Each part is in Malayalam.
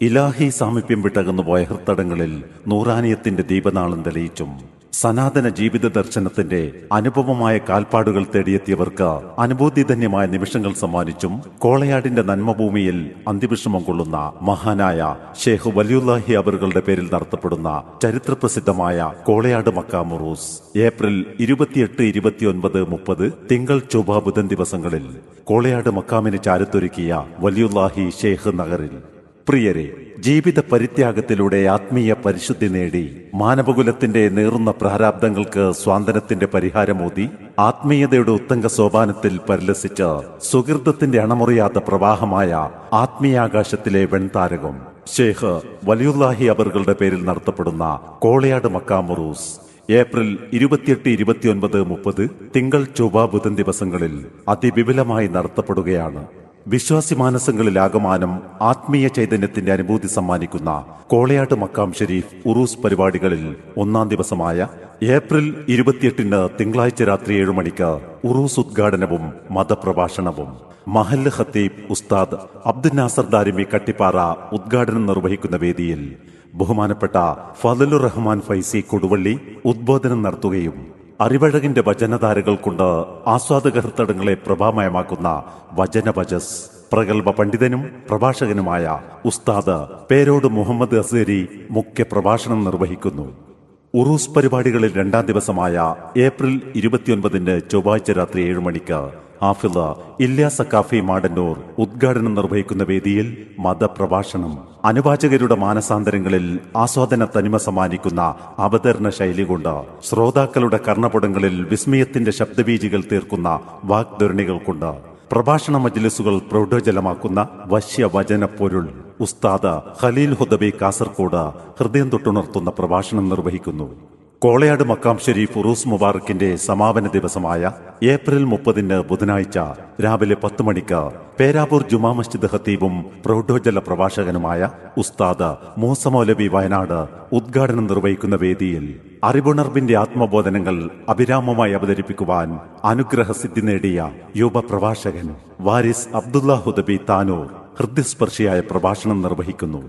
ഇലാഹി സാമീപ്യം വിട്ടകന്നുപോയ ഹൃത്തടങ്ങളിൽ നൂറാനിയത്തിന്റെ ദീപനാളം തെളിയിച്ചും സനാതന ജീവിത ദർശനത്തിന്റെ അനുപമമായ കാൽപ്പാടുകൾ തേടിയെത്തിയവർക്ക് അനുഭൂതിധന്യമായ നിമിഷങ്ങൾ സമ്മാനിച്ചും കോളയാടിന്റെ നന്മഭൂമിയിൽ അന്തിവിഷമം കൊള്ളുന്ന മഹാനായ ഷേഖ് വലിയുല്ലാഹി അവറുകളുടെ പേരിൽ നടത്തപ്പെടുന്ന ചരിത്രപ്രസിദ്ധമായ കോളയാട് മക്കാമുറൂസ് ഏപ്രിൽ ഇരുപത്തിയെട്ട് ഇരുപത്തിയൊൻപത് മുപ്പത് തിങ്കൾ ചൊവ്വ ബുധൻ ദിവസങ്ങളിൽ കോളയാട് മക്കാമിന് ചാരത്തൊരുക്കിയ വലിയുല്ലാഹി ഷേഖ് നഗറിൽ. പ്രിയരെ ജീവിത പരിത്യാഗത്തിലൂടെ ആത്മീയ പരിശുദ്ധി നേടി മാനവകുലത്തിന്റെ നേറുന്ന പ്രാരാബ്ദങ്ങൾക്ക് സ്വാതന്ത്ര്യത്തിന്റെ പരിഹാരമോതി ആത്മീയതയുടെ ഉത്തംഗ സോപാനത്തിൽ പരിലസിച്ച് സുഹൃതത്തിന്റെ അണമുറിയാത്ത പ്രവാഹമായ ആത്മീയാകാശത്തിലെ വെൺതാരകം ഷെയ്ഖ് വലിയുല്ലാഹി അവറുകളുടെ പേരിൽ നടത്തപ്പെടുന്ന കോളയാട് മക്കാമുറൂസ് ഏപ്രിൽ ഇരുപത്തിയെട്ട് ഇരുപത്തിയൊൻപത് മുപ്പത് തിങ്കൾ ചൊവ്വ ബുധൻ ദിവസങ്ങളിൽ അതിവിപുലമായി നടത്തപ്പെടുകയാണ്. വിശ്വാസി മാനസങ്ങളിലാകമാനം ആത്മീയ ചൈതന്യത്തിന്റെ അനുഭൂതി സമ്മാനിക്കുന്ന കോളയാട്ട് മക്കാം ഷെരീഫ് ഉറൂസ് പരിപാടികളിൽ ഒന്നാം ദിവസമായ ഏപ്രിൽ ഇരുപത്തിയെട്ടിന് തിങ്കളാഴ്ച രാത്രി ഏഴു മണിക്ക് ഉറൂസ് ഉദ്ഘാടനവും മതപ്രഭാഷണവും. മഹല്ല് ഖത്തീബ് ഉസ്താദ് അബ്ദുൽ നാസർ ദാരിമി കട്ടിപ്പാറ ഉദ്ഘാടനം നിർവഹിക്കുന്ന വേദിയിൽ ബഹുമാനപ്പെട്ട ഫതലുർ റഹ്മാൻ ഫൈസി കൊടുവള്ളി ഉദ്ബോധനം നടത്തുകയും അറിവഴകിന്റെ വചനധാരകൾ കൊണ്ട് പ്രഭാമയമാക്കുന്ന വചനവചസ്. പ്രഗത്ഭ പണ്ഡിതനും പ്രഭാഷകനുമായ ഉസ്താദ് പേരോട് മുഹമ്മദ് അസേരി മുഖ്യ പ്രഭാഷണം നിർവഹിക്കുന്നു. ഉറൂസ് പരിപാടികളിൽ രണ്ടാം ദിവസമായ ഏപ്രിൽ ഇരുപത്തിയൊൻപതിന് ചൊവ്വാഴ്ച രാത്രി ഏഴ് മണിക്ക് ഹാഫിള ഇല്ലാസ കാഫി മാടന്നൂർ ഉദ്ഘാടനം നിർവഹിക്കുന്ന വേദിയിൽ മതപ്രഭാഷണം അനുവാചകരുടെ മാനസാന്തരങ്ങളിൽ ആസ്വാദന തനിമ സമ്മാനിക്കുന്ന അവതരണ ശൈലി കൊണ്ട് ശ്രോതാക്കളുടെ കർണപുടങ്ങളിൽ വിസ്മയത്തിന്റെ ശബ്ദബീജികൾ തീർക്കുന്ന വാഗ്ധരണികൾ കൊണ്ട് പ്രഭാഷണ മജ്ലിസുകൾ പ്രൗഢജലമാക്കുന്ന വശ്യവചന പൊരുൾ ഉസ്താദ് ഖലീൽ ഹുദബി കാസർകോട് ഹൃദയം തൊട്ടുണർത്തുന്ന പ്രഭാഷണം നിർവഹിക്കുന്നു. കോളയാട് മക്കാം ഷെരീഫ് ഉറൂസ് മുബാറക്കിന്റെ സമാപന ദിവസമായ ഏപ്രിൽ മുപ്പതിന് ബുധനാഴ്ച രാവിലെ പത്ത് മണിക്ക് പേരാവൂർ ജുമാ മസ്ജിദ് ഹത്തീബും പ്രൗഢോജല പ്രഭാഷകനുമായ ഉസ്താദ് മൂസമോലബി വയനാട് ഉദ്ഘാടനം നിർവഹിക്കുന്ന വേദിയിൽ അറിവുണർവിന്റെ ആത്മബോധനങ്ങൾ അഭിരാമമായി അവതരിപ്പിക്കുവാൻ അനുഗ്രഹസിദ്ധി നേടിയ യുവ പ്രഭാഷകൻ വാരിസ് അബ്ദുല്ല ഹുദബി താനൂർ ഹൃദയസ്പർശിയായ പ്രഭാഷണം നിർവഹിക്കുന്നു.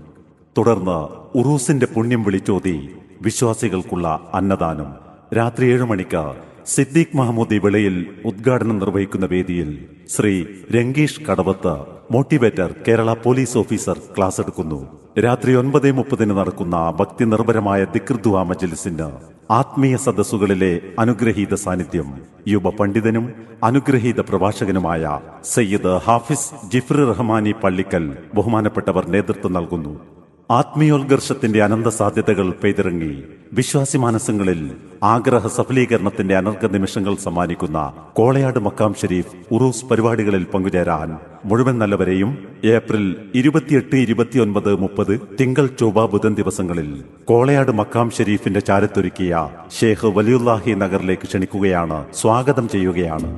തുടർന്ന് ഉറൂസിന്റെ പുണ്യം വിളിച്ചോതി വിശ്വാസികൾക്കുള്ള അന്നദാനം. രാത്രി ഏഴ് മണിക്ക് സിദ്ദീഖ് മഹമ്മൂദി വിളയിൽ ഉദ്ഘാടനം നിർവഹിക്കുന്ന വേദിയിൽ Shri Rangeesh Kadavath motivator Kerala police officer class എടുക്കുന്നു. രാത്രി ഒൻപത് മുപ്പതിന് നടക്കുന്ന ഭക്തി നിർഭരമായ ദിക്ർദുവ മജലിസിന് ആത്മീയ സദസ്സുകളിലെ അനുഗ്രഹീത സാന്നിധ്യം. യുവ പണ്ഡിതനും അനുഗ്രഹീത പ്രഭാഷകനുമായ സയ്യിദ് ഹാഫിസ് ജിഫ്രി റഹ്മാനി പള്ളിക്കൽ ബഹുമാനപ്പെട്ടവർ നേതൃത്വം നൽകുന്നു. ആത്മീയോത്കർഷത്തിന്റെ അനന്ത സാധ്യതകൾ പെയ്തിറങ്ങി. വിശ്വാസി മാനസങ്ങളിൽ ആഗ്രഹ സഫലീകരണത്തിന്റെ അനർഘ നിമിഷങ്ങൾ സമ്മാനിക്കുന്ന കോളയാട് മക്കാം ഷെരീഫ് ഉറൂസ് പരിപാടികളിൽ പങ്കുചേരാൻ മുഴുവൻ നല്ലവരെയും ഏപ്രിൽ ഇരുപത്തിയെട്ട് ഇരുപത്തിയൊൻപത് മുപ്പത് തിങ്കൾ ചൊവ്വ ബുധൻ ദിവസങ്ങളിൽ കോളയാട് മക്കാം ഷെരീഫിന്റെ ചാരത്തൊരുക്കിയ ഷെയ്ഖ് വലിയുല്ലാഹി നഗറിലേക്ക് ക്ഷണിക്കുകയാണ് സ്വാഗതം ചെയ്യുകയാണ്.